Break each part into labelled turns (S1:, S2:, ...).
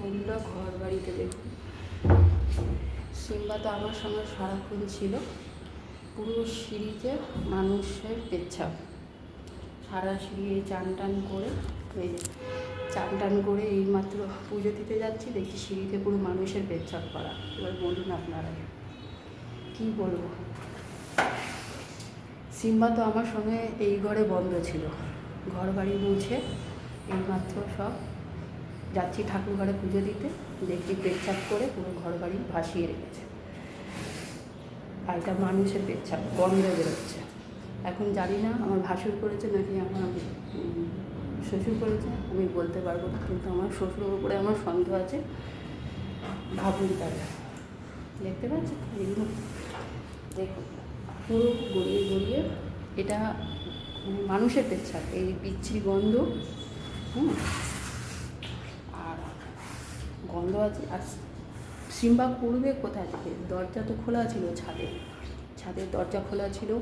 S1: বন্ধুরা ঘর বাড়িতে দেখুন। সিম্বা তো আমার সঙ্গে সারাক্ষণ ছিল। পুরো সিঁড়িতে মানুষের পেচ্ছাপ। সারা সিঁড়ি চান টান করে চান টান করে এইমাত্র পুজো দিতে যাচ্ছি দেখি সিঁড়িতে পুরো মানুষের পেচ্ছাপ করা। এবার বলুন আপনারা। কী বলব? সিম্বা তো আমার সঙ্গে এই ঘরে বন্ধ ছিল। ঘর বাড়ি মুছে এইমাত্র সব যাচ্ছি ঠাকুর ঘরে পুজো দিতে। দেখি পেচ্ছাপ করে পুরো ঘর বাড়ি ভাসিয়ে রেখেছে। আর এটা মানুষের পেচ্ছাপ, গন্ধ বেরোচ্ছে। এখন জানি না আমার ভাসুর করেছে নাকি আমার শ্বশুর করেছে, আমি বলতে পারব না, কিন্তু আমার শ্বশুরের উপরে আমার সন্দেহ আছে। ভাবুন তাহলে দেখতে পাচ্ছেন? এগুলো দেখুন। পুরো গড়িয়ে গড়িয়ে এটা মানে মানুষের পেচ্ছাপ, এই বিচ্ছিরি গন্ধ, হুম? গন্ধ আছে। আর সিম্বা করবে কোথায়? থেকে দরজা তো খোলা ছিল ছাদে। ছাদের দরজা খোলা ছিল।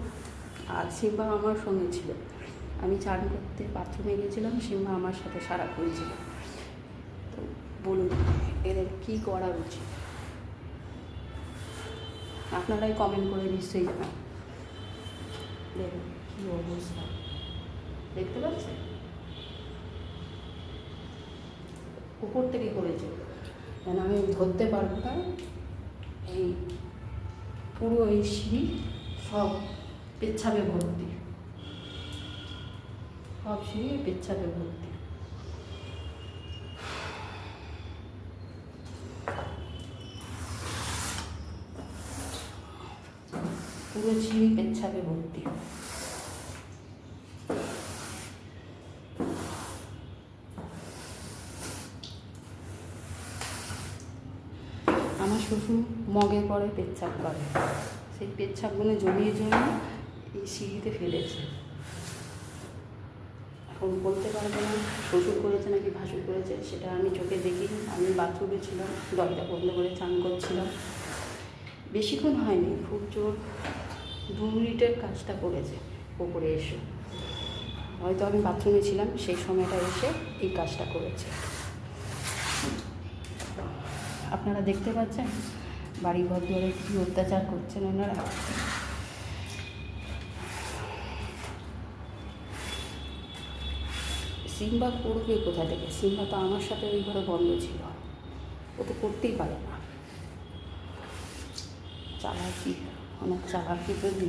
S1: আর সিম্বা আমার সঙ্গে ছিল। আমি চান করতে বাথরুমে গেছিলাম সিম্বা আমার সাথে সারা করেছিল। তো বলুন, এদের কী করা উচিত? আপনারাই কমেন্ট করে নিশ্চয়ই জানান। দেখুন, কী অবস্থা। দেখতে পাচ্ছেন? উপর থেকে করেছে। কেন আমি ধরতে পারব না? এই পুরো এই সিঁড়ি সব পেচ্ছাপে ভর্তি। সব সিঁড়ি পেচ্ছাপে ভর্তি। পুরো সিঁড়ি পেচ্ছাপে ভর্তি আমার শ্বশুর মগে করে পেচ্ছাপ করে। সেই পেচ্ছাপগুলো জমিয়ে জমিয়ে এই সিঁড়িতে ফেলেছে। এখন বলতে পারব না, শ্বশুর করেছে নাকি ভাসুর করেছে, সেটা আমি চোখে দেখিনি। আমি বাথরুমে ছিলাম, দরজা বন্ধ করে চান করছিলাম। বেশিক্ষণ হয়নি, খুব জোর দু মিনিটের কাজটা করেছে ওপরে এসে। হয়তো আমি বাথরুমে ছিলাম, সেই সময়টা এসে এই কাজটা করেছে। আপনারা দেখতে পাচ্ছেন? বাড়ি ঘর দুয়ারে কী অত্যাচার করছেন ওনারা? সিম্বা করবে কোথা থেকে? সিম্বা তো আমার সাথে ওই ঘরে বন্ধ ছিল। ও তো করতেই পারে না। চালাকি, অনেক চালাকি বুঝলি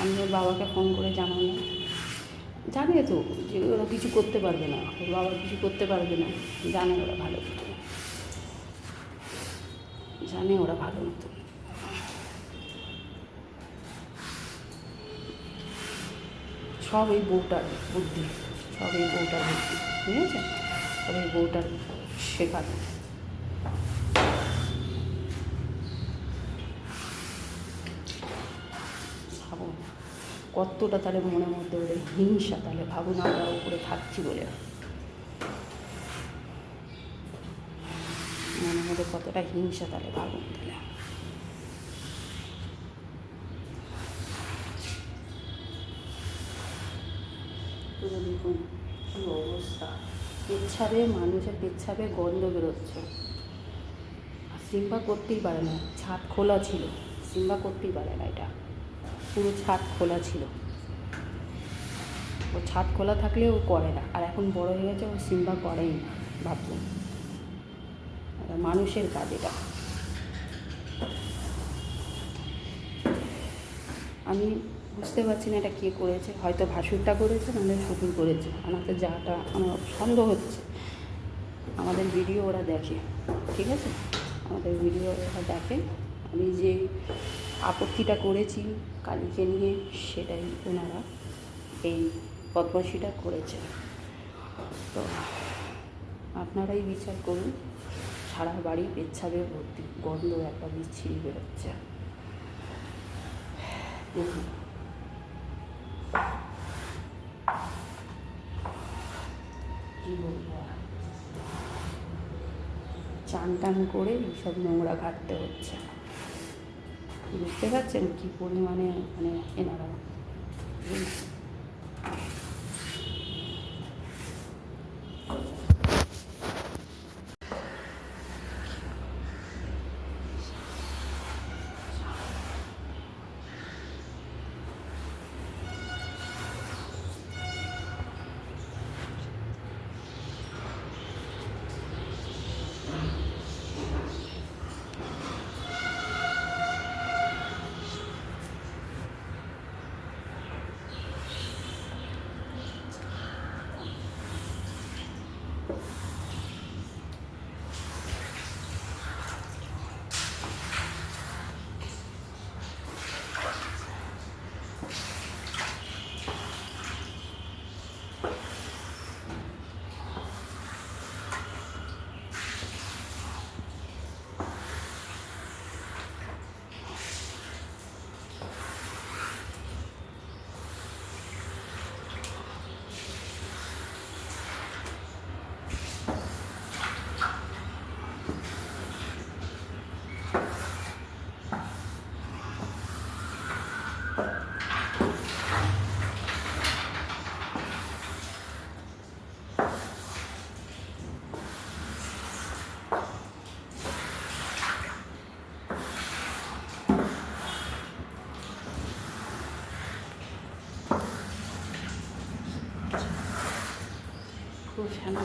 S1: আমি ওর বাবাকে ফোন করে জানানো জানে তো যে ওরা কিছু করতে পারবে না। ওর বাবা কিছু করতে পারবে না। জানে ওরা ভালো মতো জানে ওরা ভালো মতো। সব এই বউটার বুদ্ধি, সব এই বউটার বুদ্ধি বুঝেছে সব এই বউটার শেখানো কতটা তাহলে মনের মধ্যে ওদের হিংসা, তাহলে ভাবুন আমরা উপরে থাকছি বলে। মনের মধ্যে কতটা হিংসা তাহলে ভাবুন তাহলে দেখুন, কী অবস্থা। পেচ্ছাবে মানুষের পেচ্ছাবে গন্ধ বেরোচ্ছে। আর সিম্বা করতেই পারে না, ছাদ খোলা ছিল। সিম্বা করতেই পারে না এটা। পুরো ছাদ খোলা ছিল। ও ছাদ খোলা থাকলে ও করে না। আর এখন বড় হয়ে গেছে, ও সিম্বা করেই না এটা মানুষের কাজ এটা। আমি বুঝতে পারছি না এটা কে করেছে, হয়তো ভাসুরটা করেছে, নাহলে শ্বশুর করেছে। আমাকে যাটা আমার সন্দেহ হচ্ছে, আমাদের ভিডিও ওরা দেখে, ঠিক আছে? আমাদের ভিডিও ওরা দেখে। আমি যে আপত্তিটা করেছি কালীকে নিয়ে, সেটাই ওনারা এই বদমাশিটা করেছে। তো আপনারাই বিচার করুন। সারা বাড়ি পেচ্ছাবে ভর্তি, গন্ধ একটা বিচ্ছিরি বেরোচ্ছে। কী বলব? চান টান করে এইসব নোংরা ঘাটতে হচ্ছে। বুঝতে পারছেন কী পরিমাণে মানে এনারা?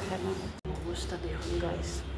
S1: ফেনা অবস্থা দেখুন গাইস কি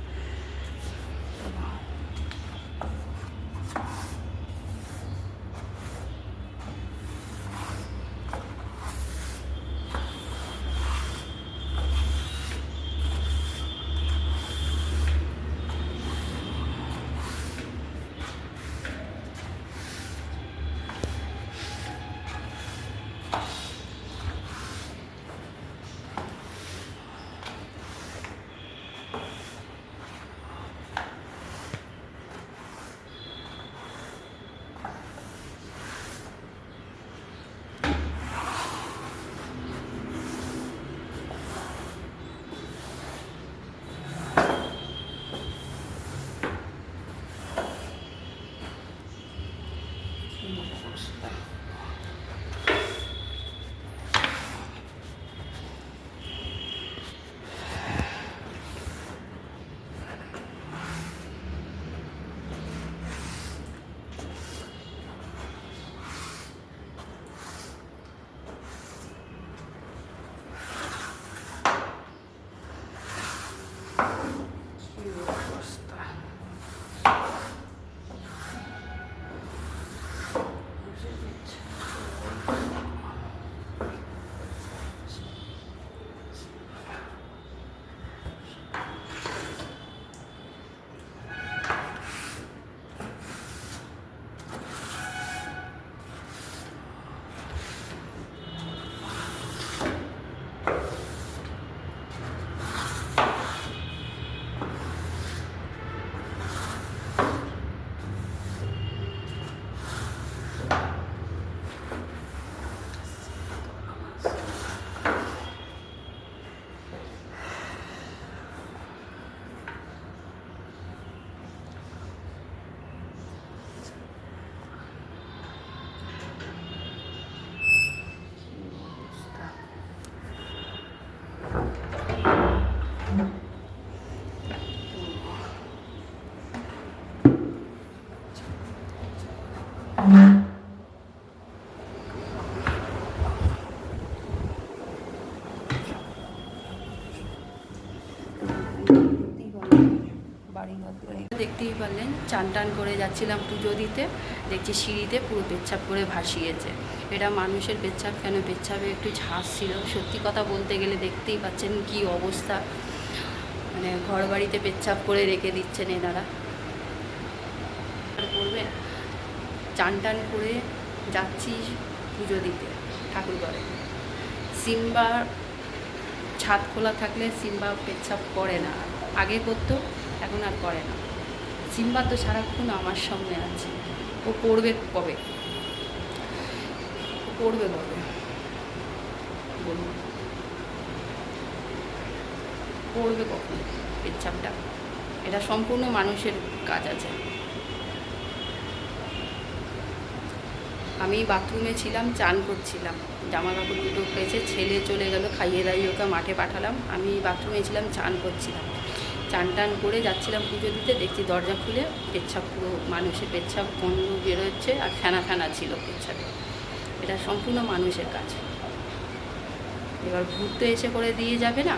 S1: দেখতেই পারলেন, চান টান করে যাচ্ছিলাম পুজো দিতে। দেখছি সিঁড়িতে পুরো পেচ্ছাপ করে ভাসিয়েছে। এটা মানুষের পেচ্ছাপ, কেন পেচ্ছাপে একটু ঝাঁস ছিল? সত্যি কথা বলতে গেলে দেখতেই পাচ্ছেন কি অবস্থা। মানে ঘর বাড়িতে পেচ্ছাপ করে রেখে দিচ্ছেন এনারা। করবে চান টান করে যাচ্ছি পুজো দিতে ঠাকুর ঘরে সিম্বা ছাদ খোলা থাকলে সিম্বা পেচ্ছাপ করে না। আগে করতো, এখন আর করে না। সিম্বা তো সারাক্ষণ আমার সামনে আছে। ও করবে কবে? ও করবে কবে? বলুন। করবে কখন? পেচ্ছাপটা। এটা সম্পূর্ণ মানুষের কাজ আছে। আমি বাথরুমে ছিলাম, চান করছিলাম। জামা কাপড় দুটো পেয়েছে ছেলে চলে গেল, খাইয়ে দাইয়ে ওকে মাঠে পাঠালাম। আমি বাথরুমে ছিলাম, চান করছিলাম। চান টান করে যাচ্ছিলাম পুজো দিতে, দেখছি দরজা খুলে পেচ্ছাপ, পুরো মানুষের পেচ্ছাপ গন্ধ বেরোচ্ছে আর ফেনা ফেনা ছিল পেচ্ছাপে। এটা সম্পূর্ণ মানুষের কাজ। এবার ভূত তো এসে করে দিয়ে যাবে না?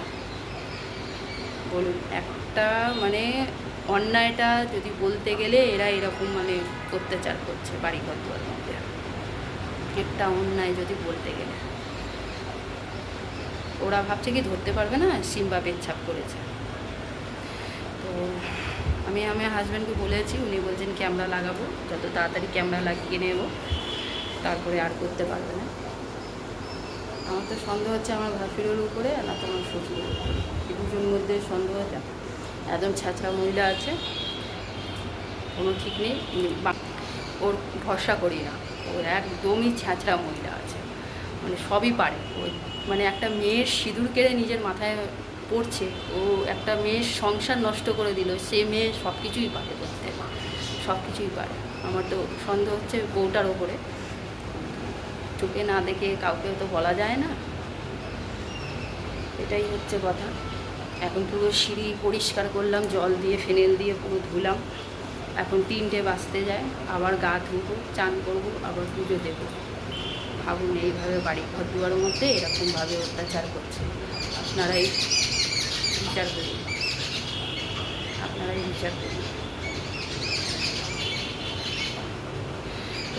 S1: বলুন, একটা মানে অন্যায়টা যদি বলতে গেলে এরা এরকম মানে অত্যাচার করছে বাড়ি ঘর দুয়ার মধ্যে। একটা অন্যায় যদি বলতে গেলে। ওরা ভাবছে কি ধরতে পারবে না? সিম্বা পেচ্ছাপ করেছে। তো আমি আমার হাজব্যান্ডকে বলেছি, উনি বলছেন ক্যামেরা লাগাবো, যত তাড়াতাড়ি ক্যামেরা লাগিয়ে নেব, তারপরে আর করতে পারবে না। আমার তো সন্দেহ হচ্ছে আমার ভাসুরের উপরে আর না তো আমার শ্বশুরের উপরে। দুটোর মধ্যে সন্দেহ হচ্ছে একদম ছ্যাঁচড়া মহিলা আছে। কোনো ঠিক নেই। ওর ভরসা করি না। ও একদমই ছ্যাঁচড়া মহিলা আছে। মানে সবই পারে। ও মানে একটা মেয়ের সিঁদুর কেড়ে নিজের মাথায় পড়ছে, ও একটা মেয়ের সংসার নষ্ট করে দিল, সে মেয়ে সব কিছুই পারে করতে সব কিছুই পারে। আমার তো সন্দেহ হচ্ছে বউটার ওপরে। চোখে না দেখে কাউকেও তো বলা যায় না। এটাই হচ্ছে কথা। এখন পুরো সিঁড়ি পরিষ্কার করলাম, জল দিয়ে ফেনেল দিয়ে পুরো ধুলাম। এখন তিনটে বাজতে যায়, আবার গা ধুবো, চান করব, আবার পুজো দেবো। ভাবুন, এইভাবে বাড়ি ঘর দুয়ারের মধ্যে এরকমভাবে অত্যাচার করছে। আপনারা এই বিচার করুন। আপনারাই বিচার করুন।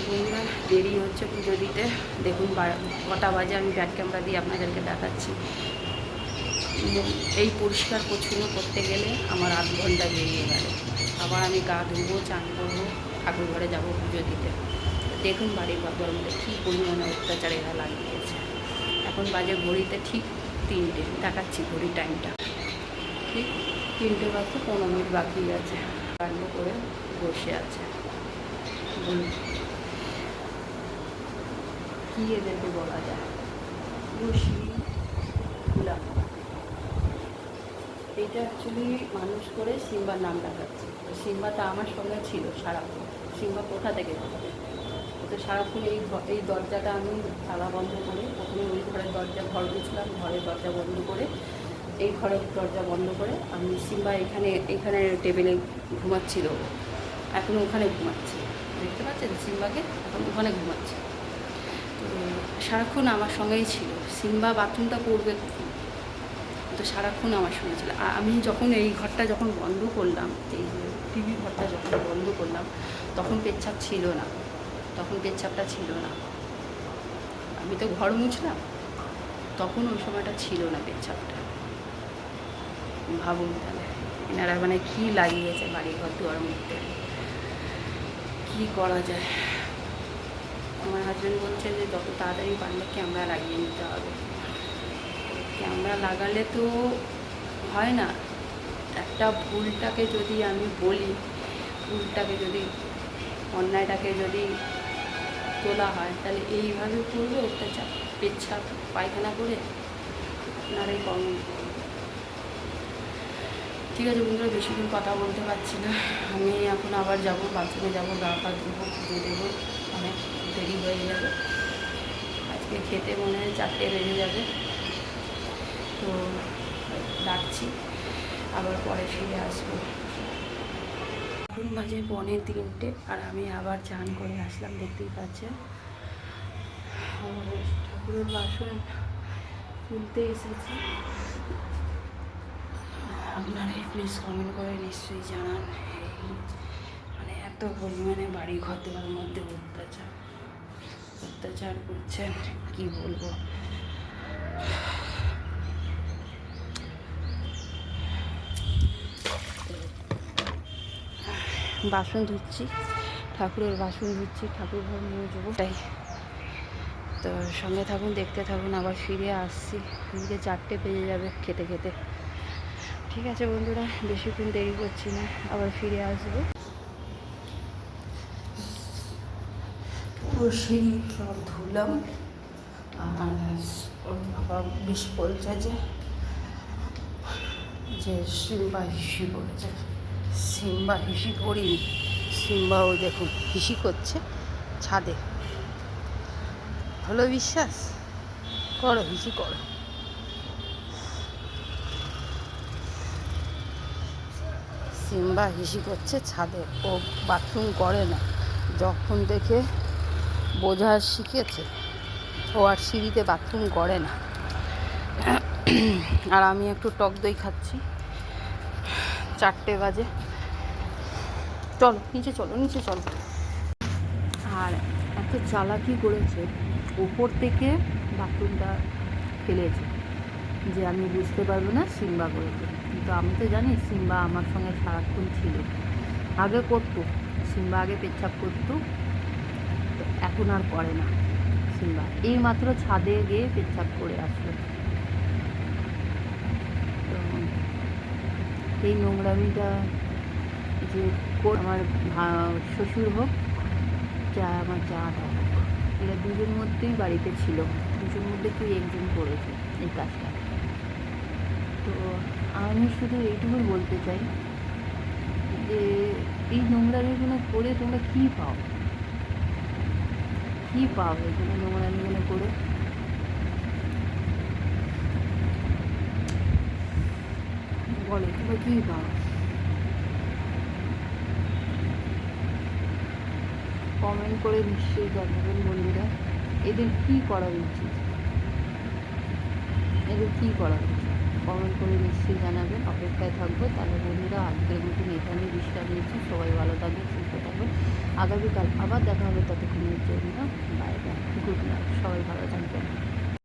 S1: বন্ধুরা, দেরি হচ্ছে পুজো দিতে। দেখুন কটা বাজে, আমি ব্যাক ক্যামেরা দিয়ে আপনাদেরকে দেখাচ্ছি। এই পরিষ্কার পরিচ্ছন্ন করতে গেলে আমার আধ ঘণ্টা বেরিয়ে গেল। আবার আমি গা ধুবো, চান করব, ঠাকুর ঘরে যাব পুজো দিতে। দেখুন বাড়ির বাবার মধ্যে কী পরিমাণে অত্যাচার এরা লাগিয়েছে। এখন বাজে ঘড়িতে ঠিক তিনটে। দেখাচ্ছি ঘড়ি টাইমটা। ঠিক তিনটে বাজতে পনেরো মিনিট বাকি আছে। কাণ্ড করে বসে আছে। কী এদেরকে বলা যায়? খুশি গুলা এটা অ্যাকচুয়ালি মানুষ করে সিম্বার নাম রাখাচ্ছে সিম্বাটা আমার সঙ্গে ছিল সারাক্ষণ। সিম্বা কোথা থেকে? তো সারাক্ষণ এই এই দরজাটা আমি তালা বন্ধ করে, প্রথমে ওই ঘরের দরজা ঘর বুঝলাম ঘরের দরজা বন্ধ করে, এই ঘরের দরজা বন্ধ করে আমি সিম্বা এখানে এখানে টেবিলে ঘুমাচ্ছিল। এখন ওখানে ঘুমাচ্ছে। দেখতে পাচ্ছেন সিম্বাকে? এখন ওখানে ঘুমাচ্ছে। তো সারাক্ষণ আমার সঙ্গেই ছিল। সিম্বা বাথরুমটা করবে? তো সারাক্ষণ আমার সঙ্গে ছিল। আর আমি যখন এই ঘরটা যখন বন্ধ করলাম, এই টিভি ঘরটা যখন বন্ধ করলাম, তখন পেচ্ছাপ ছিল না। তখন পেচ্ছাপটা ছিল না। আমি তো ঘর মুছলাম। তখন ওই সময়টা ছিল না পেচ্ছাপটা। ভাবুন তাহলে, এনারা মানে কী লাগিয়েছে বাড়ি ঘর দুয়ার মধ্যে? কী করা যায়? আমার হাজব্যান্ড বলছে যে যত তাড়াতাড়ি পারলে ক্যামেরা লাগিয়ে নিতে হবে। ক্যামেরা লাগালে তো হয় না। একটা ভুলটাকে যদি আমি বলি, ভুলটাকে যদি, অন্যায়টাকে যদি তোলা হয়, তাহলে এইভাবে করবে? অত্যাচার পেচ্ছাপ পায়খানা করে আপনারাই করুন। ঠিক আছে বন্ধুরা বেশিক্ষণ কথা বলতে পারছি না। আমি এখন আবার যাব, বাথরুমে যাব, গা পা ধুবো, পুজো দেবো। অনেক দেরি হয়ে যাবে। আজকে খেতে মনে হয় চারটে বেজে যাবে। তো রাখছি আবার পরে ফিরে আসব। এখন বাজে পনেরো তিনটে আর আমি আবার চান করে আসলাম, দেখতেই পাচ্ছেন। ঠাকুরের বাসন তুলতে এসেছি। আপনারা প্লিজ কমেন্ট করে নিশ্চয়ই জানান এই মানে এত পরিমাণে বাড়ি ঘর দেওয়ার মধ্যে অত্যাচার অত্যাচার করছেন, কি বলব? বাসন ধুচ্ছি, ঠাকুরের বাসন ধুচ্ছি, ঠাকুর ঘর নিয়ে যাব তাই তো সঙ্গে থাকুন, দেখতে থাকুন, আবার ফিরে আসছি। এদিকে চারটে পেয়ে যাবে খেতে খেতে। ঠিক আছে বন্ধুরা, বেশিক্ষণ দেরি করছি না, আবার ফিরে আসব। সব ধুলাম, আর বেশ বলছে যে যে সিম্বা হিসি করেছে। সিম্বা হিসি করি। করিনি সিম্বাও দেখুন, হিসি করছে ছাদে। হলো বিশ্বাস? করো, হিসি করো। সিম্বা হিসি করছে ছাদে, ও বাথরুম করে না। যখন দেখে বোঝা শিখেছে, ও আর সিঁড়িতে বাথরুম করে না। আর আমি একটু টক দই খাচ্ছি। চারটে বাজে। চলো, নিচে চলো নিচে চলো। আর এত চালাকি করেছে উপর থেকে বাথরুমটা ফেলেছে, যে আমি বুঝতে পারব না সিম্বা করেছে। কিন্তু আমি তো জানি সিম্বা আমার সঙ্গে সারাক্ষণ ছিল। আগে করতো, সিম্বা আগে পেচ্ছাপ করতো, তো এখন আর করে না সিম্বা। এই মাত্র ছাদে গিয়ে পেচ্ছাপ করে আসলো। তো এই নোংরামিটা যে আমার শ্বশুর হোক, যা আমার জাটা হোক, এরা দুজন মধ্যেই বাড়িতে ছিল। দুজন মধ্যে কেউ একজন করেছে এই কাজটা। তো আমি শুধু এইটুকুই বলতে চাই যে, এই নোংরামিগুলো করে তোমরা কী পাও? কী পাও এগুলো নোংরামিগুলো করে? বলো, তোমরা কী পাও? কমেন্ট করে নিশ্চয়ই জানাবেন বন্ধুরা, এদের কী করা উচিত? এদের কী করা উচিত?
S2: কমেন্ট করে নিশ্চয়ই জানাবেন অপেক্ষায় থাকব। তাহলে বন্ধুরা, আজকের মতন এখানেই বিশ্রাম নিচ্ছি। সবাই ভালো থাকবেন, সুস্থ থাকবেন। আগামীকাল আবার দেখা হবে ততক্ষণের জন্য। Bye bye, good night. সবাই ভালো থাকবেন।